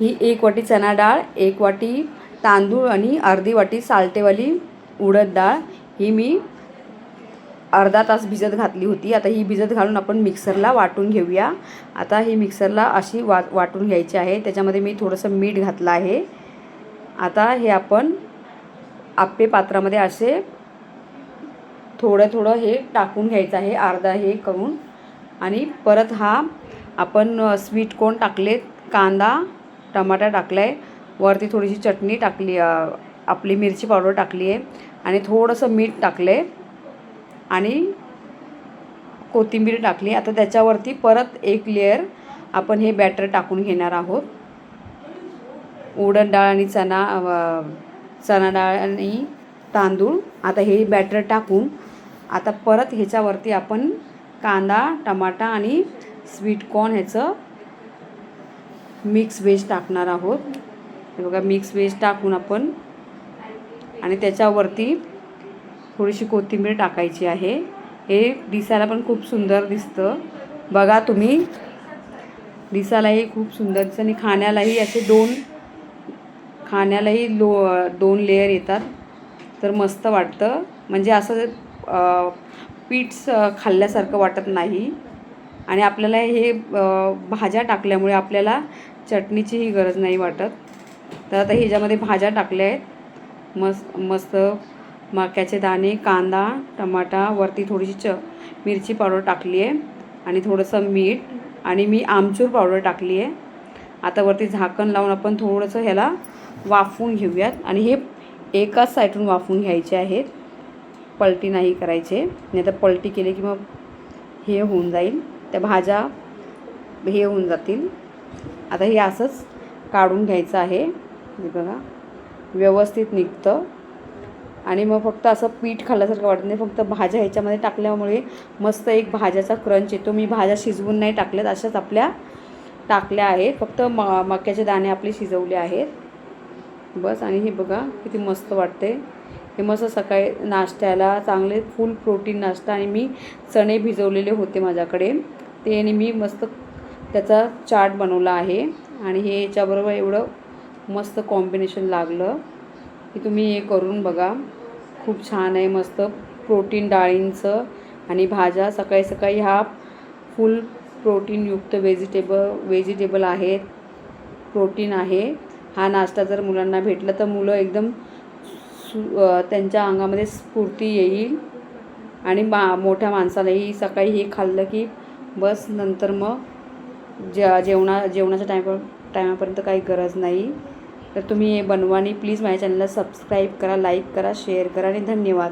ही एक वाटी चणा डाळ एक वाटी तांदूळ आणि अर्धी वाटी सालटेवाली उडद डाळ. ही मी अर्धा तास भिजत घातली होती. आता ही भिजत घालून आपण मिक्सरला वाटून घेऊया. आता ही मिक्सरला अशी वा वाटून घ्यायची आहे. त्याच्यामध्ये मी थोडंसं मीठ घातलं आहे. आता हे आपण आपे पात्रामध्ये असे थोडं थोडं हे टाकून घ्यायचं आहे. अर्धा हे करून. आणि परत हा आपण स्वीट कोण टाकले कांदा टमाटा टाकला आहे वरती थोडीशी चटणी टाकली आपली मिरची पावडर टाकली आहे आणि थोडंसं मीठ टाकलं आहे आणि कोथिंबीर टाकली. आता त्याच्यावरती परत एक लेअर आपण हे बॅटर टाकून घेणार आहोत. उडण डाळ आणि चणा चणा डाळ आणि तांदूळ. आता हे बॅटर टाकून आता परत ह्याच्यावरती आपण कांदा टमाटा आणि स्वीट कॉर्न ह्याचं मिक्स व्हेज टाकणार आहोत. हे बघा मिक्स व्हेज टाकून आपण आणि त्याच्यावरती थोडीशी कोथिंबीर टाकायची आहे. हे दिसायला पण खूप सुंदर दिसतं. बघा तुम्ही दिसायलाही खूप सुंदर दिसतं आणि खाण्यालाही असे दोन खाण्यालाही लो दोन लेअर येतात. तर मस्त वाटतं. म्हणजे असं पीठस खाल्ल्यासारखं वाटत नाही. आणि आपल्याला हे भाज्या टाकल्यामुळे आपल्याला चटणीचीही गरज नाही वाटत. तर आता ह्याच्यामध्ये भाज्या टाकल्या आहेत. मस्त मस्त मक्याचे दाणे कांदा टमाटा वरती थोडीशी च मिरची पावडर टाकली आहे. आणि थोडंसं मीठ आणि मी आमचूर पावडर टाकली आहे. आता वरती झाकण लावून आपण थोडंसं ह्याला वाफवून घेऊयात. आणि हे एकाच साईडून वाफवून घ्यायचे आहेत. पलटी नाही करायचे. नाही तर पलटी केली की मग हे होऊन जाईल. त्या भाज्या हे होऊन जातील. आता हे असंच काढून घ्यायचं आहे. हे बघा. व्यवस्थित निघतं. आणि मग फक्त असं पीठ खाल्ल्यासारखं वाटत नाही. फक्त भाज्या ह्याच्यामध्ये टाकल्यामुळे मस्त एक भाज्याचा क्रंच येतो. मी भाज्या शिजवून नाही टाकल्यात. अशाच आपल्या टाकल्या आहेत. फक्त म मक्याचे दाणे आपले शिजवले आहेत. बस. आणि हे बघा किती मस्त वाटते हे मस्त सकाळी नाश्त्याला चांगले फुल प्रोटीन नाश्ता. आणि मी चणे भिजवलेले होते माझ्याकडे. ते आणि मी मस्त त्याचा चाट बनवला आहे. आणि हे याच्याबरोबर एवढं मस्त कॉम्बिनेशन लागलं. की तुम्ही हे करून बघा. खूप छान आहे. मस्त प्रोटीन डाळींचं आणि भाज्या. सकाळी सकाळी हा फुल प्रोटीनयुक्त व्हेजिटेबल व्हेजिटेबल आहेत प्रोटीन आहे. हा नाश्ता जर मुलांना भेटला तर मुलं एकदम सु त्यांच्या अंगामध्ये स्फूर्ती येईल. आणि मा मोठ्या माणसालाही सकाळी हे खाल्लं की बस नंतर मग जे जेवणा जेवणाच्या टायमा टायमापर्यंत काही गरज नाही. तर तुम्ही हे बनवा आणि प्लीज माझ्या चॅनलला सबस्क्राईब करा लाईक करा शेअर करा आणि धन्यवाद.